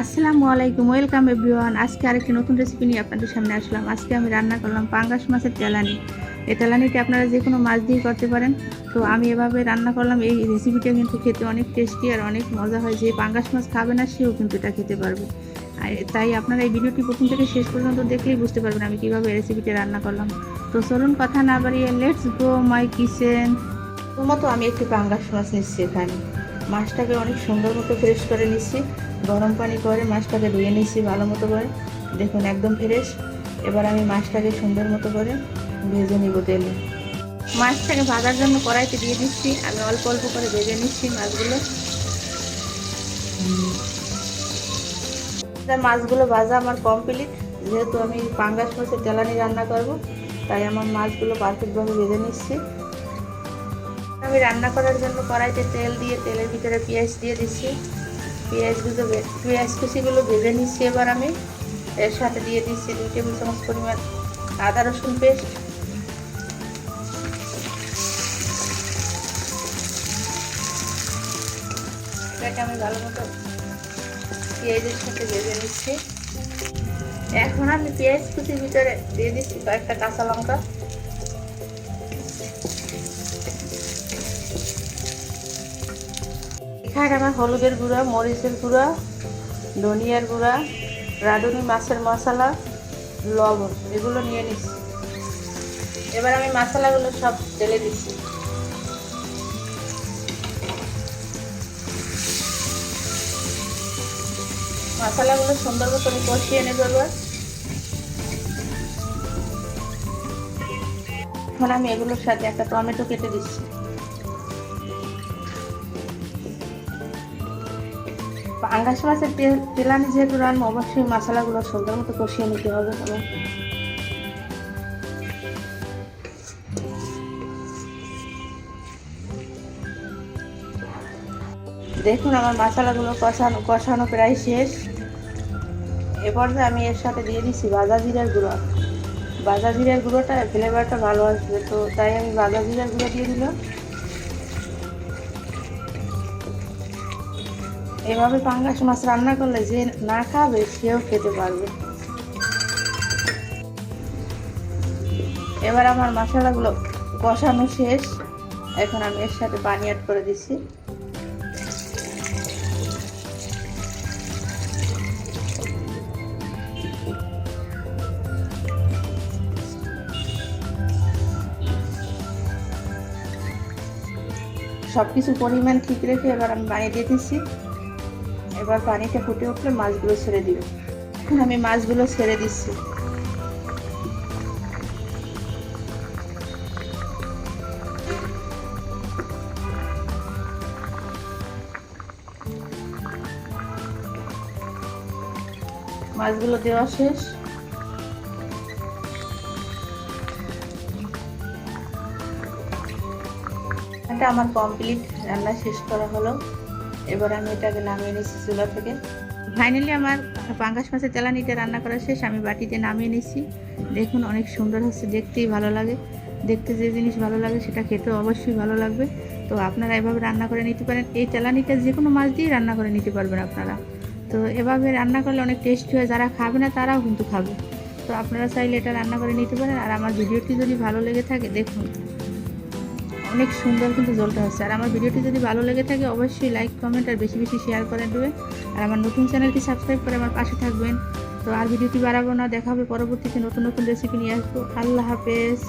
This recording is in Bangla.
আসসালামু আলাইকুম, ওয়েলকাম এভরিওয়ান। আজকে আরেকটি নতুন রেসিপি নিয়ে আপনাদের সামনে আসলাম। আজকে আমি রান্না করলাম পাঙ্গাস মাছের তেলানি। এই তেলানিটা আপনারা যে কোনো মাছ দিয়ে করতে পারেন। তো আমি এভাবে রান্না করলাম। এই রেসিপিটা কিন্তু খেতে অনেক টেস্টি আর অনেক মজা হয়। যে পাঙ্গাস মাছ খাবে না, সেও কিন্তু এটা খেতে পারবে। তাই আপনারা এই ভিডিওটি প্রথম থেকে শেষ পর্যন্ত দেখলেই বুঝতে পারবেন আমি কীভাবে রেসিপিটা রান্না করলাম। তো চলুন কথা না বাড়িয়ে লেটস গো মাই কিচেন মতো আমি একটি পাঙ্গাস মাছ নিচ্ছি এখানে। মাছটাকে অনেক সুন্দর মতো ফ্রেশ করে নিচ্ছি। গরম পানি করে মাছটাকে ধুয়ে নিচ্ছি ভালো মতো করে। দেখুন, একদম ফ্রেশ এবার আমি মাছটাকে সুন্দর মতো করে ভেজে নিব তেলে। মাছটাকে ভাজার জন্য কড়াইতে দিয়ে দিচ্ছি। আমি অল্প অল্প করে ভেজে নিচ্ছি মাছগুলো। মাছগুলো ভাজা আমার কমপ্লিট যেহেতু আমি পাঙ্গাস মাছের তেলানি রান্না করব, তাই আমার মাছগুলো পারফেক্টভাবে ভেজে নিচ্ছি। আমি রান্না করার জন্য কড়াইতে তেল দিয়ে, তেলের ভিতরে পেঁয়াজ দিয়ে দিচ্ছি। পেঁয়াজগুলো পেঁয়াজ কুচিগুলো ভেজে নিচ্ছি এবার আমি। এর সাথে দিয়ে দিচ্ছি দুই টেবিল চামচ পরিমাণ আদা রসুন পেস্ট। এটাকে আমি ভালো মতো পেঁয়াজের সাথে ভেজে নিচ্ছি। এখন আমি পেঁয়াজ কুচির ভিতরে দিয়ে দিচ্ছি কয়েকটা কাঁচা লঙ্কা। এখানে আমার হলুদের গুঁড়া, মরিচের গুঁড়া, ধনিয়ার গুঁড়া, রাঁধুনি মাছের মশলা, লবণ, এগুলো নিয়ে নিচ্ছি। এবার আমি মশলাগুলো সব ঢেলে দিচ্ছি। মশলাগুলো সুন্দর মতো আমি কষিয়ে নেব এবার। এখন আমি এগুলোর সাথে একটা টমেটো কেটে দিচ্ছি। পাঙ্গাস মাছের তেল, তেলানি যেহেতু রান্না, অবশ্যই মশলাগুলো সুন্দর মতো কষিয়ে নিতে হবে দেখুন আমার মশলাগুলো কষানো কষানো প্রায় শেষ। এরপর যে আমি এর সাথে দিয়ে দিচ্ছি বাজা জিরার গুঁড়ো। ভাজা জিরার গুঁড়োটা ফ্লেভারটা ভালো আসবে, তো তাই আমি ভাজা জিরার গুঁড়ো দিয়ে দিলাম। এভাবে পাঙ্গাস মাছ রান্না করলে যে না খাবে, সেও খেতে পারবে। এবার আমার মশলাগুলো কষানো শেষ। এখন আমি এর সাথে পানি অ্যাড করে দিচ্ছি। সব কিছু পরিমাণ ঠিক রেখে এবার আমি বানিয়ে দিয়ে দিচ্ছি। এবার পানিটা ফুটে উঠলে মাছগুলো ছেড়ে দিব। এখন আমি মাছগুলো ছেড়ে দিচ্ছি। মাছগুলো দেওয়া শেষ। আমার কমপ্লিট রান্না শেষ করা হলো। এবার আমি এটাকে নামিয়ে নিচ্ছি চুলা থেকে। ফাইনালি আমার পাঙ্গাস মাছের তেলানিটা রান্না করা শেষ। আমি বাটিতে নামিয়ে নিচ্ছি দেখুন অনেক সুন্দর হচ্ছে দেখতেই ভালো লাগে। দেখতে যে জিনিস ভালো লাগে সেটা খেতেও অবশ্যই ভালো লাগবে। তো আপনারা এভাবে রান্না করে নিতে পারেন। এই তেলানিটা যে কোনো মাছ দিয়ে রান্না করে নিতে পারবেন আপনারা। তো এভাবে রান্না করলে অনেক টেস্টি হয়। যারা খাবে না তারাও কিন্তু খাবে। তো আপনারা চাইলে এটা রান্না করে নিতে পারেন। আর আমার ভিডিওটি যদি ভালো লেগে থাকে, দেখুন। অনেক সুন্দর কিন্তু জলটা হচ্ছে। আর আমার ভিডিওটি যদি ভালো লেগে থাকে, অবশ্যই লাইক কমেন্ট আর বেশি বেশি শেয়ার করে দেবেন আর আমার নতুন চ্যানেলটি সাবস্ক্রাইব করে আমার পাশে থাকবেন। তো আর ভিডিওটি বাড়াবো না, দেখা হবে পরবর্তীতে নতুন নতুন রেসিপি নিয়ে আসব। আল্লাহ হাফেজ।